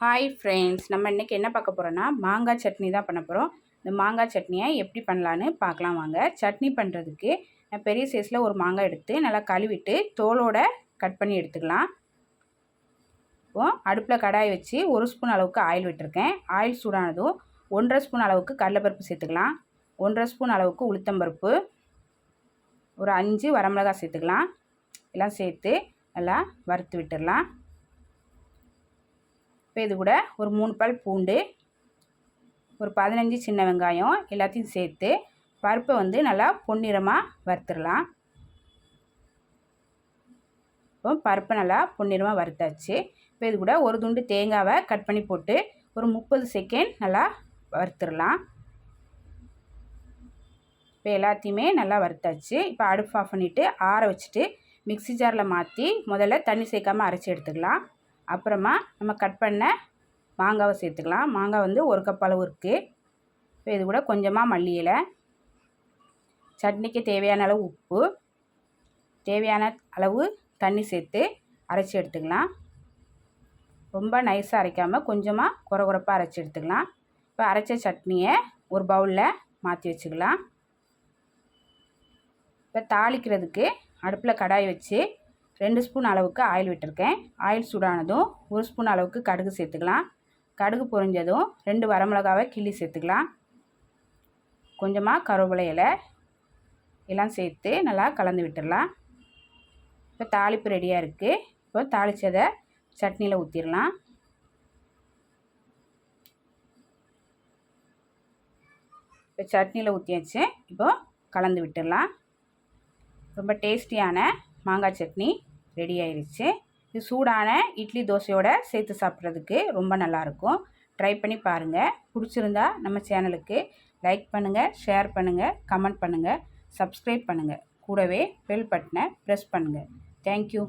Hi friends நம்ம இன்றைக்கி என்ன பார்க்க போகிறோன்னா மாங்காய் சட்னி தான் பண்ண போகிறோம் இந்த மாங்காய் சட்னியை எப்படி பண்ணலான்னு பார்க்கலாம் வாங்க. சட்னி பண்ணுறதுக்கு நான் பெரிய சைஸில் ஒரு மாங்காய் எடுத்து நல்லா கழுவிட்டு தோலோட கட் பண்ணி எடுத்துக்கலாம். இப்போ அடுப்பில் கடாய் வச்சு ஒரு ஸ்பூன் அளவுக்கு ஆயில் விட்டுருக்கேன். ஆயில் சூடானதும் ஒன்றரை ஸ்பூன் அளவுக்கு கடலைப்பருப்பு சேர்த்துக்கலாம். ஒன்றரை ஸ்பூன் அளவுக்கு உளுத்தம்பருப்பு ஒரு அஞ்சு வரமிளகாய் சேர்த்துக்கலாம். எல்லாம் சேர்த்து நல்லா வறுத்து விட்டுடலாம். இப்போ இது கூட ஒரு மூணு பல் பூண்டு ஒரு பதினஞ்சு சின்ன வெங்காயம் எல்லாத்தையும் சேர்த்து பருப்பை வந்து நல்லா பொன்னிறமாக வறுத்துடலாம். இப்போ பருப்பை நல்லா பொன்னிறமாக வறுத்தாச்சு. இப்போ இது கூட ஒரு துண்டு தேங்காவை கட் பண்ணி போட்டு ஒரு முப்பது செகண்ட் நல்லா வறுத்துடலாம். இப்போ எல்லாத்தையுமே நல்லா வறுத்தாச்சு. இப்போ அடுப்பு ஆஃப் பண்ணிவிட்டு ஆற வச்சுட்டு மிக்சி ஜாரில் மாற்றி முதல்ல தண்ணி சேர்க்காமல் அரைச்சி எடுத்துக்கலாம். அப்புறமா நம்ம கட் பண்ண மாங்காவை சேர்த்துக்கலாம். மாங்காய் வந்து ஒரு கப் அளவு இருக்குது இப்போ இது கூட கொஞ்சமாக மல்லி இலை சட்னிக்கு தேவையான அளவு உப்பு தேவையான அளவு தண்ணி சேர்த்து அரைச்சி எடுத்துக்கலாம். ரொம்ப நைஸாக அரைக்காமல் கொஞ்சமாக குறை குறைப்பாக அரைச்சி எடுத்துக்கலாம். இப்போ அரைச்ச சட்னியை ஒரு பவுலில் மாற்றி வச்சுக்கலாம். இப்போ தாளிக்கிறதுக்கு அடுப்பில் கடாய் வச்சு ரெண்டு ஸ்பூன் அளவுக்கு ஆயில் விட்டுருக்கேன். ஆயில் சூடானதும் ஒரு ஸ்பூன் அளவுக்கு கடுகு சேர்த்துக்கலாம். கடுகு பொரிஞ்சதும் ரெண்டு வரமிளகாவை கிள்ளி சேர்த்துக்கலாம். கொஞ்சமாக கருவேப்பிலை இலை எல்லாம் சேர்த்து நல்லா கலந்து விட்டுடலாம். இப்போ தாளிப்பு ரெடியாக இருக்குது இப்போ தாளித்ததை சட்னியில் ஊற்றிடலாம் இப்போ சட்னியில் ஊற்றியாச்சு இப்போது கலந்து விட்டுடலாம். ரொம்ப டேஸ்டியான மாங்காய் சட்னி ரெடி ஆயிடுச்சு இது சூடான இட்லி தோசையோடு சேர்த்து சாப்பிட்றதுக்கு ரொம்ப நல்லாயிருக்கும். ட்ரை பண்ணி பாருங்கள் பிடிச்சிருந்தா நம்ம சேனலுக்கு லைக் பண்ணுங்கள் ஷேர் பண்ணுங்கள் கமெண்ட் பண்ணுங்கள் சப்ஸ்கிரைப் பண்ணுங்கள் கூடவே பெல் பட்டனை ப்ரெஸ் பண்ணுங்கள் தேங்க்யூ